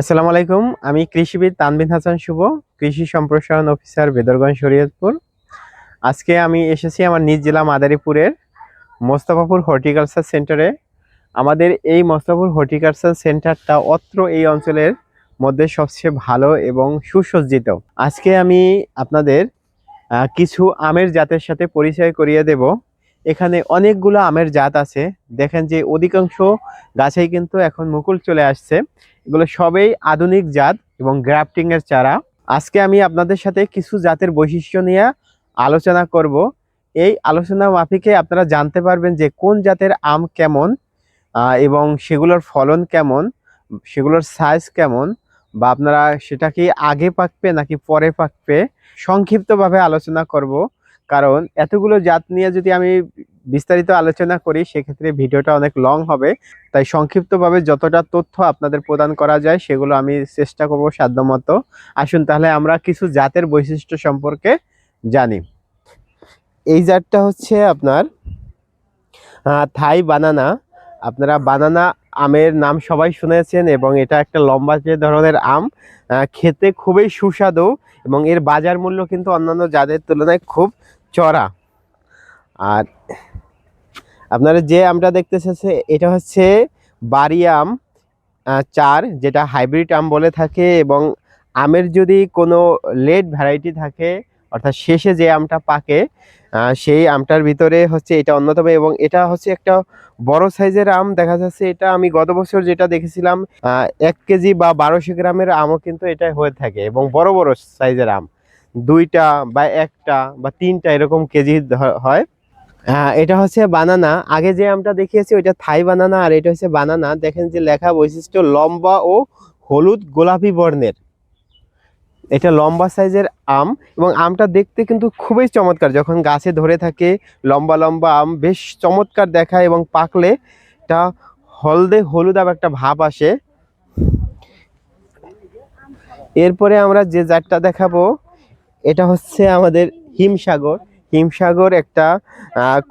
আসসালামু আলাইকুম, আমি কৃষিবিদ তানবিন হাসান শুভ, কৃষি সম্প্রসারণ অফিসার বেদরগঞ্জ শরীয়তপুর। আজকে আমি এসেছি আমার নিজ জেলা মাদারীপুরের মোস্তফাপুর হর্টিকালচার সেন্টারে। আমাদের এই মোস্তফাপুর হর্টিকালচার সেন্টারটা অত্র এই অঞ্চলের মধ্যে সবচেয়ে ভালো এবং সুসজ্জিত। আজকে আমি আপনাদের কিছু আমের জাতের সাথে পরিচয় করিয়ে দেব। এখানে অনেকগুলো আমের জাত আছে। দেখেন যে অধিকাংশ গাছেই কিন্তু এখন মুকুল চলে আসছে। এগুলো সবই আধুনিক জাত এবং গ্রাফটিং এর চারা। আজকে আমি আপনাদের সাথে কিছু জাতের বৈশিষ্ট্য নিয়ে আলোচনা করব। এই আলোচনা মাফিকে আপনারা জানতে পারবেন যে কোন জাতের আম কেমন এবং সেগুলোর ফলন কেমন, সেগুলোর সাইজ কেমন, বা আপনারা সেটা কি আগে পাকবে নাকি পরে পাকবে, সংক্ষিপ্তভাবে আলোচনা করব। কারণ এতগুলো জাত নিয়ে যদি আমি বিস্তারিত আলোচনা করি, সেক্ষেত্রে ভিডিওটা অনেক লং হবে। তাই সংক্ষিপ্তভাবে যতটা তথ্য আপনাদের প্রদান করা যায়, সেগুলো আমি চেষ্টা করব সাধ্যমতো। আসুন তাহলে আমরা কিছু জাতের বৈশিষ্ট্য সম্পর্কে জানি। এই জাতটা হচ্ছে আপনার থাই বানানা। আপনারা বানানা আমের নাম সবাই শুনেছেন এবং এটা একটা লম্বা যে ধরনের আম খেতে খুবই সুস্বাদু এবং এর বাজার মূল্য কিন্তু অন্যান্য জাতের তুলনায় খুব চড়া। আর আপনারা যে আমটা দেখতেছেন এটা হচ্ছে বাড়ি আম চার, যেটা হাইব্রিড আম বলে থাকে এবং আমের যদি কোনো লেট ভ্যারাইটি থাকে, অর্থাৎ শেষে যে আমটা পাকে সেই আমটার ভিতরে হচ্ছে এটা অন্যতম এবং এটা হচ্ছে একটা বড় সাইজের আম। দেখা যাচ্ছে এটা আমি গত বছর যেটা দেখেছিলাম এক কেজি বা বারোশো গ্রামের আমও কিন্তু এটা হয়ে থাকে এবং বড় বড় সাইজের আম। দুইটা বা একটা বা তিনটা এরকম কেজি হ্যাঁ। এটা হচ্ছে বানানা আগে যে আমটা দেখিয়েছি, ওইটা থাই বানানা আর এটা হচ্ছে বানানা দেখেন যে লেখা বৈশিষ্ট্য, লম্বা ও হলুদ গোলাপি বর্ণের। এটা লম্বা সাইজের আম এবং আমটা দেখতে কিন্তু খুবই চমৎকার। যখন গাছে ধরে থাকে, লম্বা লম্বা আম, বেশ চমৎকার দেখায় এবং পাকলে এটা হলদে হলুদাব একটা ভাব আসে। এরপরে আমরা যে জাতটা দেখাবো, এটা হচ্ছে আমাদের হিমসাগর। হিমসাগর একটা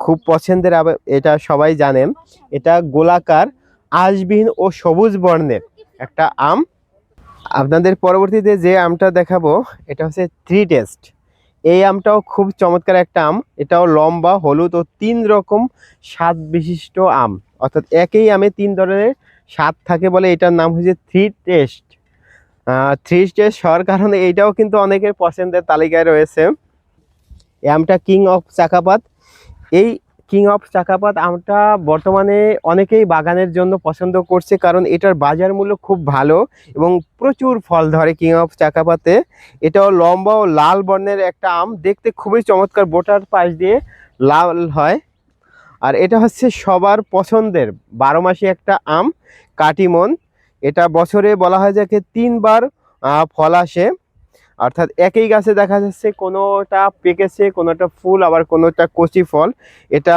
খুব পছন্দের এটা সবাই জানেন। এটা গোলাকার, আঁশবিহীন ও সবুজ বর্ণের একটা আম। আপনাদের পরবর্তীতে যে আমটা দেখাবো, এটা হচ্ছে থ্রি টেস্ট এই আমটাও খুব চমৎকার একটা আম। এটাও লম্বা, হলুদ ও তিন রকম স্বাদ বিশিষ্ট আম। অর্থাৎ একই আমে তিন ধরনের স্বাদ থাকে বলে এটার নাম হচ্ছে থ্রি টেস্ট থ্রি টেস্ট হওয়ার কারণে এইটাও কিন্তু অনেকের পছন্দের তালিকায় রয়েছে। আমটা কিং অফ চাকাপাত। এই কিং অফ চাকাপাত আমটা বর্তমানে অনেকেই বাগানের জন্য পছন্দ করছে কারণ এটার বাজার মূল্য খুব ভালো এবং প্রচুর ফল ধরে কিং অফ চাকাপাতে। এটাও লম্বা ও লাল বর্ণের একটা আম, দেখতে খুবই চমৎকার, বোটার পাশ দিয়ে লাল হয়। আর এটা হচ্ছে সবার পছন্দের, বারো মাসে একটা আম, কাটিমন। এটা বছরে বলা হয় যাকে তিনবার ফল আসে। অর্থাৎ একই গাছে দেখা যাচ্ছে কোনোটা পেকেছে, কোনোটা ফুল, আবার কোনোটা কচি ফল। এটা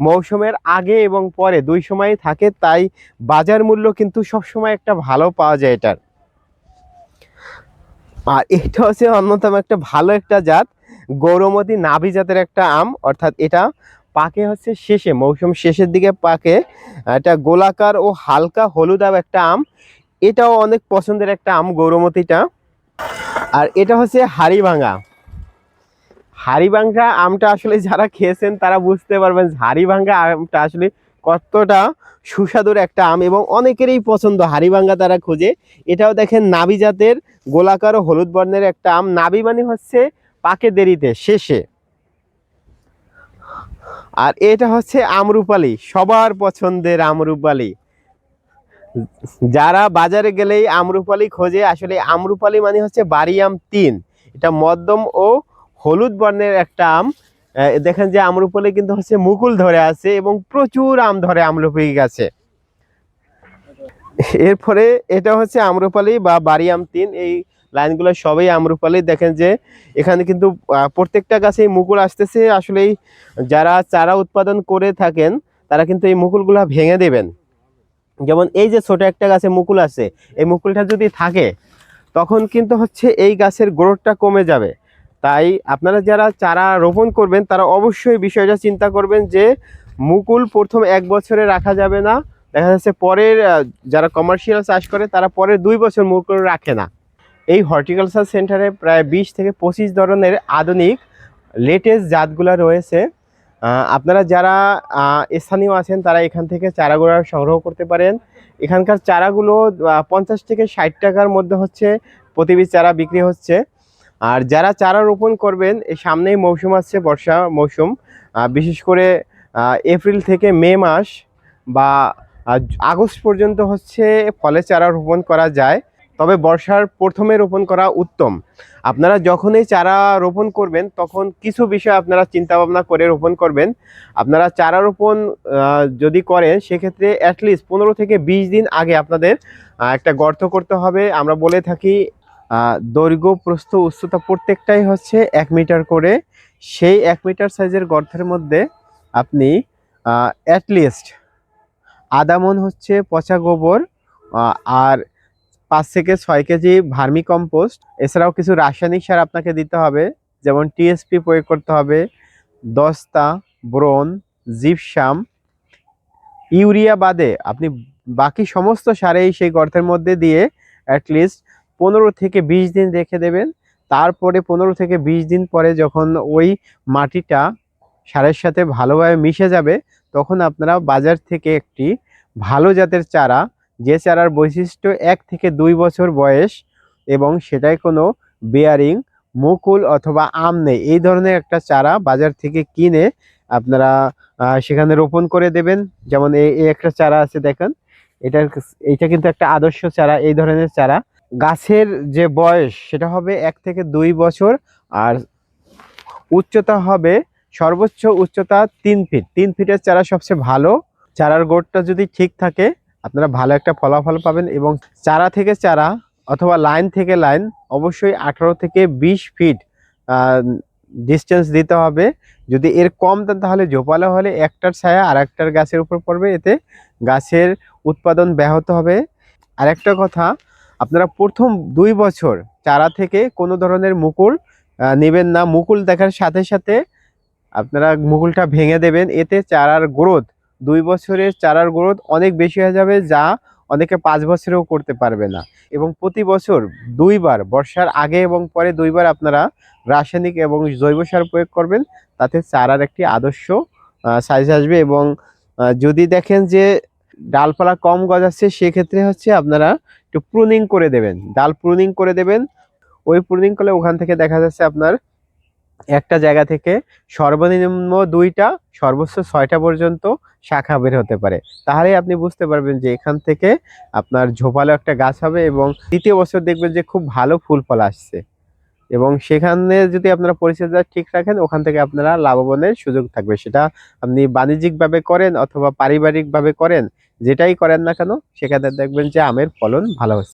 মৌসুমের আগে এবং পরে, দুই সময় থাকে, তাই বাজার মূল্য কিন্তু সবসময় একটা ভালো পাওয়া যায় এটার। আর এটা হচ্ছে অন্যতম একটা ভালো একটা জাত, গৌরমতী নাভি জাতের একটা আম। অর্থাৎ এটা পাকে হচ্ছে শেষে, মৌসুম শেষের দিকে পাকে। এটা গোলাকার ও হালকা হলুদাব একটা আম। এটাও অনেক পছন্দের একটা আম গৌরমতিটা। আর এটা হচ্ছে হাড়িভাঙা। হাড়িভাঙ্গা আমটা আসলে যারা খেয়েছেন, তারা বুঝতে পারবেন হাড়িভাঙ্গা আমটা আসলে কতটা সুস্বাদুর একটা আম এবং অনেকেরই পছন্দ হাড়িভাঙ্গা তারা খোঁজে। এটাও দেখেন নাবি জাতের গোলাকার ও হলুদ বর্ণের একটা আম। নাবি মানে হচ্ছে পাকে দেরিতে, শেষে। আর এটা হচ্ছে আমরুপালি, সবার পছন্দের আমরুপালি। যারা বাজারে গেলেই আমরুপালি খোঁজে, আসলে আমরুপালি মানে হচ্ছে বাড়ি আম তিন। এটা মধ্যম ও হলুদ বর্ণের একটা আম। দেখেন যে আমরুপালি কিন্তু হচ্ছে মুকুল ধরে আছে এবং প্রচুর আম ধরে আমরুপালি গাছে। এরপরে এটা হচ্ছে আমরুপালি বা বাড়ি আম তিন। এই লাইনগুলো সবই আমরুপালি। দেখেন যে এখানে কিন্তু প্রত্যেকটা গাছেই মুকুল আসতেছে। আসলেই যারা চারা উৎপাদন করে থাকেন, তারা কিন্তু এই মুকুলগুলা ভেঙে দেবেন। যেমন এই যে ছোট একটা গাছে মুকুল আছে, এই মুকুলটা যদি থাকে, তখন কিন্তু হচ্ছে এই গাছের গ্রোথটা কমে যাবে। তাই আপনারা যারা চারা রোপণ করবেন, তারা অবশ্যই বিষয়টা চিন্তা করবেন যে মুকুল প্রথম এক বছরে রাখা যাবে না। দেখা যাচ্ছে পরের যারা কমার্শিয়াল চাষ করে, তারা পরের দুই বছর মুকুল রাখে না। এই হর্টিকালচার সেন্টারে প্রায় বিশ থেকে পঁচিশ ধরনের আধুনিক লেটেস্ট জাতগুলো রয়েছে। আপনারা যারা স্থানীয় আছেন, তারা এখান থেকে চারাগুলো সংগ্রহ করতে পারেন। এখানকার চারাগুলো পঞ্চাশ থেকে ষাট টাকার মধ্যে হচ্ছে প্রতি পিস চারা বিক্রি হচ্ছে। আর যারা চারা রোপণ করবেন এই সামনেই মৌসুম আসছে, বর্ষা মৌসুম। বিশেষ করে এপ্রিল থেকে মে মাস বা আগস্ট পর্যন্ত হচ্ছে ফলে চারা রোপণ করা যায়। তবে বর্ষার প্রথমে রোপণ করা উত্তম। আপনারা যখনই চারা রোপণ করবেন, তখন কিছু বিষয় আপনারা চিন্তা ভাবনা করে রোপণ করবেন। আপনারা চারা রোপণ যদি করেন, সেক্ষেত্রে অ্যাটলিস্ট পনেরো থেকে বিশ দিন আগে আপনাদের একটা গর্ত করতে হবে। আমরা বলে থাকি দৈর্ঘ্য, প্রস্থ, উচ্চতা প্রত্যেকটাই হচ্ছে এক মিটার করে। সেই এক মিটার সাইজের গর্তের মধ্যে আপনি অ্যাটলিস্ট আদামন হচ্ছে পচা গোবর আর পাঁচ থেকে ছয় কেজি ভার্মি কম্পোস্ট। এছাড়াও কিছু রাসায়নিক সার আপনাকে দিতে হবে, যেমন টিএসপি প্রয়োগ করতে হবে, দস্তা ব্রোন জিপসাম। ইউরিয়া বাদে আপনি বাকি সমস্ত সারেই সেই গর্তের মধ্যে দিয়ে অ্যাটলিস্ট পনেরো থেকে বিশ দিন রেখে দেবেন। তারপরে পনেরো থেকে বিশ দিন পরে যখন ওই মাটিটা সারের সাথে ভালোভাবে মিশে যাবে, তখন আপনারা বাজার থেকে একটি ভালো জাতের চারা যে চারার বৈশিষ্ট্য এক থেকে দুই বছর বয়স এবং সেটাই কোনো বেয়ারিং মুকুল অথবা আম নেই। এই ধরনের একটা চারা বাজার থেকে কিনে আপনারা সেখানে রোপণ করে দেবেন। যেমন এই একটা চারা আছে দেখেন। এটার এটা কিন্তু একটা আদর্শ চারা, এই ধরনের চারা। গাছের যে বয়স, সেটা হবে এক থেকে দুই বছর আর উচ্চতা হবে সর্বোচ্চ উচ্চতা তিন ফিট। তিন ফিটের চারা সবচেয়ে ভালো। চারার গোড়টা যদি ঠিক থাকে আপনারা ভালো একটা ফলাফল পাবেন এবং চারা থেকে চারা অথবা লাইন থেকে লাইন অবশ্যই আঠারো থেকে বিশ ফিট ডিস্টেন্স দিতে হবে। যদি এর কম দেন তাহলে ঝোপালো হলে একটার ছায়া আর একটার গাছের উপর পড়বে। এতে গাছের উৎপাদন ব্যাহত হবে। আরেকটা কথা, আপনারা প্রথম দুই বছর চারা থেকে কোনো ধরনের মুকুল নেবেন না। মুকুল দেখার সাথে সাথে আপনারা মুকুলটা ভেঙে দেবেন। এতে চারার গ্রোথ দুই বছরের চারার গ্রোথ অনেক বেশি হয়ে যাবে যা অনেকে পাঁচ বছরেও করতে পারবে না। এবং প্রতি বছর দুইবার, বর্ষার আগে এবং পরে দুইবার আপনারা রাসায়নিক এবং জৈব সার প্রয়োগ করবেন, তাতে চারার একটি আদর্শ সাইজ আসবে এবং যদি দেখেন যে ডালপালা কম গজাচ্ছে, সেক্ষেত্রে হচ্ছে আপনারা একটু প্রুনিং করে দেবেন। ডাল প্রুনিং করে দেবেন। ওই প্রুনিং করলে ওখান থেকে দেখা যাচ্ছে আপনার একটা জায়গা থেকে সর্বনিম্ন দুইটা, সর্বোচ্চ ছয়টা পর্যন্ত শাখা বের হতে পারে। তাহলেই আপনি বুঝতে পারবেন যে এখান থেকে আপনার ঝোপালো একটা গাছ হবে এবং দ্বিতীয় বছর দেখবেন যে খুব ভালো ফুল ফল আসছে। এবং সেখানে যদি আপনারা পরিচর্যা ঠিক রাখেন, ওখান থেকে আপনারা লাভবানের সুযোগ থাকবে। সেটা আপনি বাণিজ্যিকভাবে করেন অথবা পারিবারিকভাবে করেন, যেটাই করেন না কেন, সেখানে দেখবেন যে আমের ফলন ভালো হচ্ছে।